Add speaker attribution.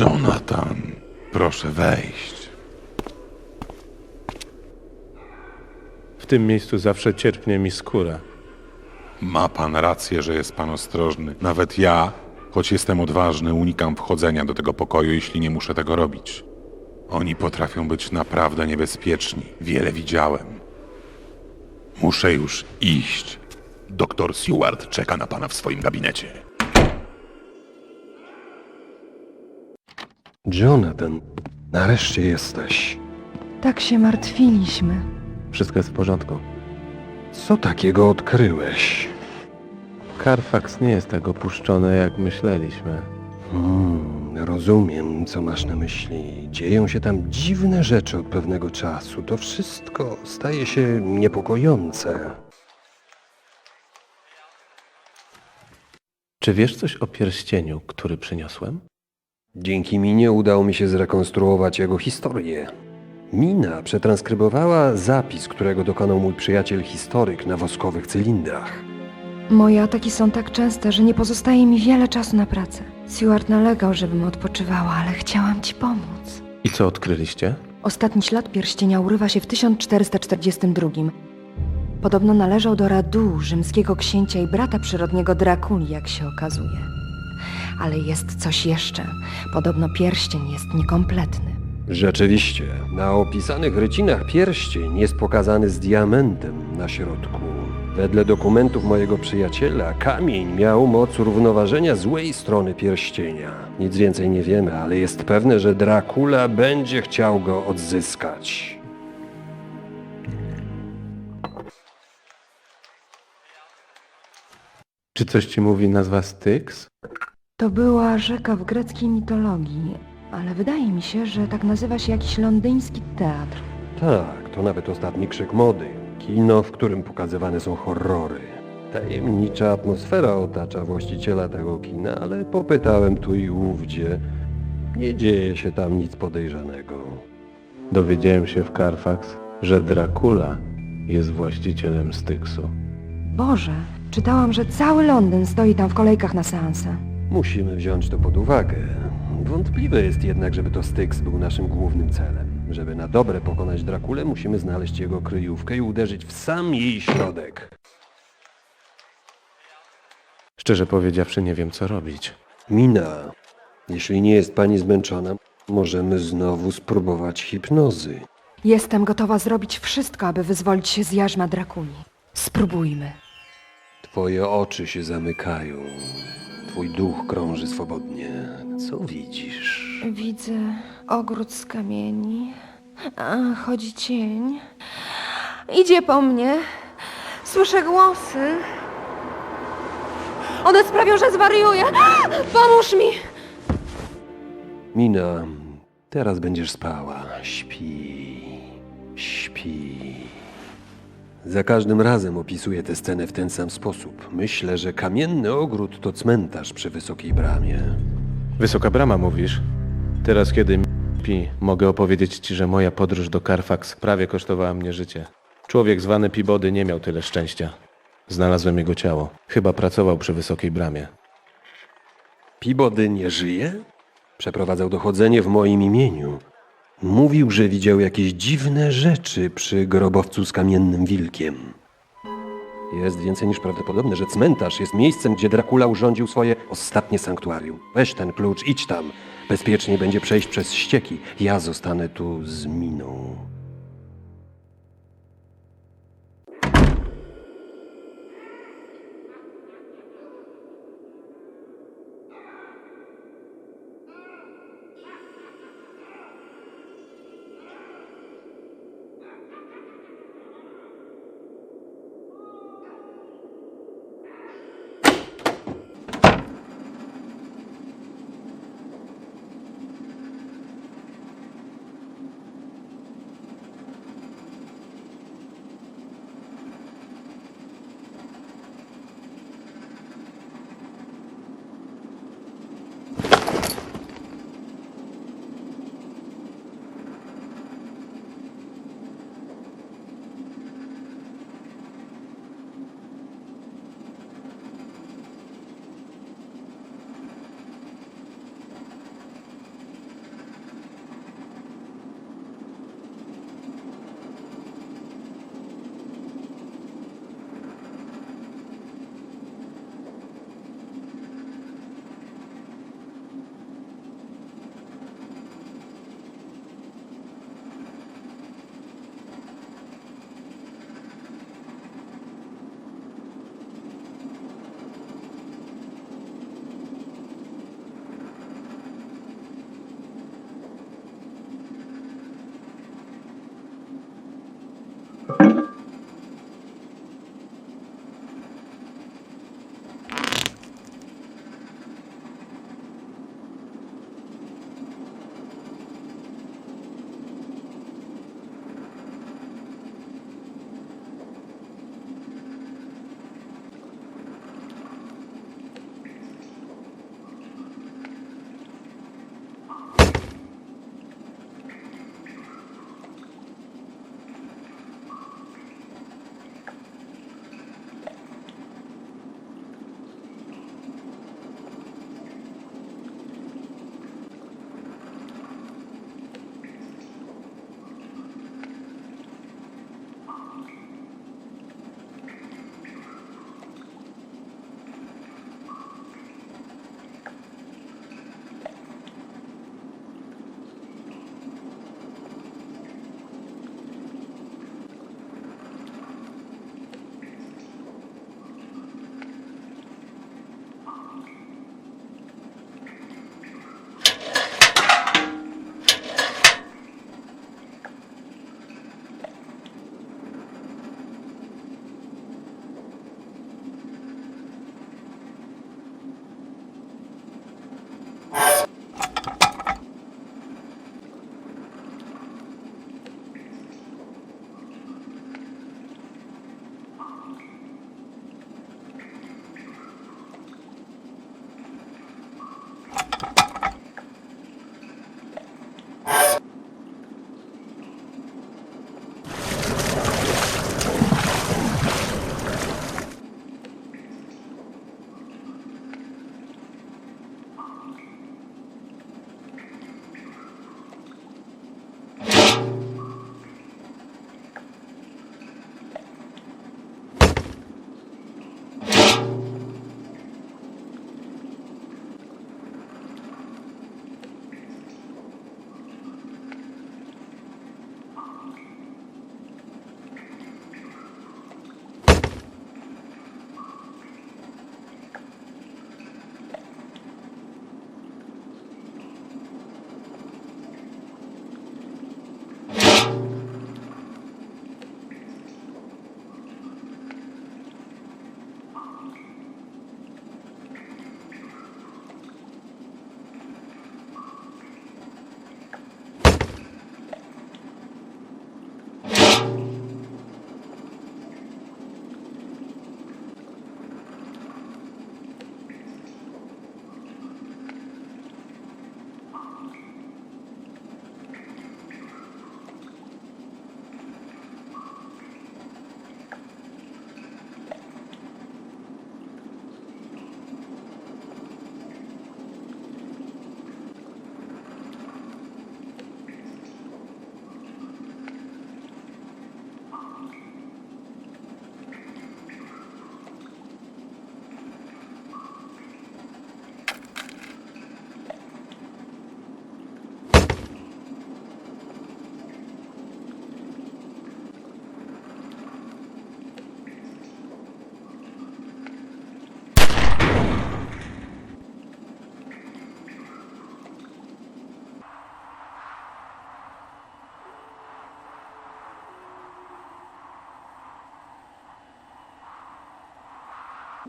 Speaker 1: Jonathan, proszę wejść.
Speaker 2: W tym miejscu zawsze cierpnie mi skóra.
Speaker 1: Ma pan rację, że jest pan ostrożny. Nawet ja, choć jestem odważny, unikam wchodzenia do tego pokoju, jeśli nie muszę tego robić. Oni potrafią być naprawdę niebezpieczni. Wiele widziałem. Muszę już iść. Doktor Seward czeka na pana w swoim gabinecie.
Speaker 3: Jonathan, nareszcie jesteś.
Speaker 4: Tak się martwiliśmy.
Speaker 2: Wszystko jest w porządku.
Speaker 3: Co takiego odkryłeś?
Speaker 2: Carfax nie jest tak opuszczony, jak myśleliśmy.
Speaker 3: Hmm, rozumiem, co masz na myśli. Dzieją się tam dziwne rzeczy od pewnego czasu. To wszystko staje się niepokojące.
Speaker 2: Czy wiesz coś o pierścieniu, który przyniosłem?
Speaker 3: Dzięki Minie udało mi się zrekonstruować jego historię. Mina przetranskrybowała zapis, którego dokonał mój przyjaciel historyk na woskowych cylindrach.
Speaker 4: Moje ataki są tak częste, że nie pozostaje mi wiele czasu na pracę. Stewart nalegał, żebym odpoczywała, ale chciałam ci pomóc.
Speaker 2: I co odkryliście?
Speaker 4: Ostatni ślad pierścienia urywa się w 1442. Podobno należał do Radu, rzymskiego księcia i brata przyrodniego Drakuli, jak się okazuje. Ale jest coś jeszcze. Podobno pierścień jest niekompletny.
Speaker 3: Rzeczywiście, na opisanych rycinach pierścień jest pokazany z diamentem na środku. Wedle dokumentów mojego przyjaciela, kamień miał moc równoważenia złej strony pierścienia. Nic więcej nie wiemy, ale jest pewne, że Dracula będzie chciał go odzyskać.
Speaker 2: Czy coś ci mówi nazwa Styx?
Speaker 4: To była rzeka w greckiej mitologii, ale wydaje mi się, że tak nazywa się jakiś londyński teatr.
Speaker 3: Tak, to nawet ostatni krzyk mody. Kino, w którym pokazywane są horrory. Tajemnicza atmosfera otacza właściciela tego kina, ale popytałem tu i ówdzie. Nie dzieje się tam nic podejrzanego.
Speaker 2: Dowiedziałem się w Carfax, że Dracula jest właścicielem Styxu.
Speaker 4: Boże, czytałam, że cały Londyn stoi tam w kolejkach na seanse.
Speaker 3: Musimy wziąć to pod uwagę. Wątpliwe jest jednak, żeby to Styx był naszym głównym celem. Żeby na dobre pokonać Drakulę, musimy znaleźć jego kryjówkę i uderzyć w sam jej środek.
Speaker 2: Szczerze powiedziawszy, nie wiem co robić.
Speaker 3: Mina, jeśli nie jest pani zmęczona, możemy znowu spróbować hipnozy.
Speaker 4: Jestem gotowa zrobić wszystko, aby wyzwolić się z jarzma Drakuli. Spróbujmy.
Speaker 3: Twoje oczy się zamykają. Twój duch krąży swobodnie. Co widzisz?
Speaker 4: Widzę ogród z kamieni, a chodzi cień. Idzie po mnie. Słyszę głosy. One sprawią, że zwariuję. Pomóż mi!
Speaker 3: Mina, teraz będziesz spała. Śpi. Śpi. Za każdym razem opisuję tę scenę w ten sam sposób. Myślę, że kamienny ogród to cmentarz przy wysokiej bramie.
Speaker 2: Wysoka brama mówisz? Teraz kiedy pi, mogę opowiedzieć ci, że moja podróż do Carfax prawie kosztowała mnie życie. Człowiek zwany Pibody nie miał tyle szczęścia. Znalazłem jego ciało. Chyba pracował przy wysokiej bramie.
Speaker 3: Pibody nie żyje? Przeprowadzał dochodzenie w moim imieniu. Mówił, że widział jakieś dziwne rzeczy przy grobowcu z kamiennym wilkiem. Jest więcej niż prawdopodobne, że cmentarz jest miejscem, gdzie Dracula urządził swoje ostatnie sanktuarium. Weź ten klucz, idź tam. Bezpiecznie będzie przejść przez ścieki. Ja zostanę tu z miną.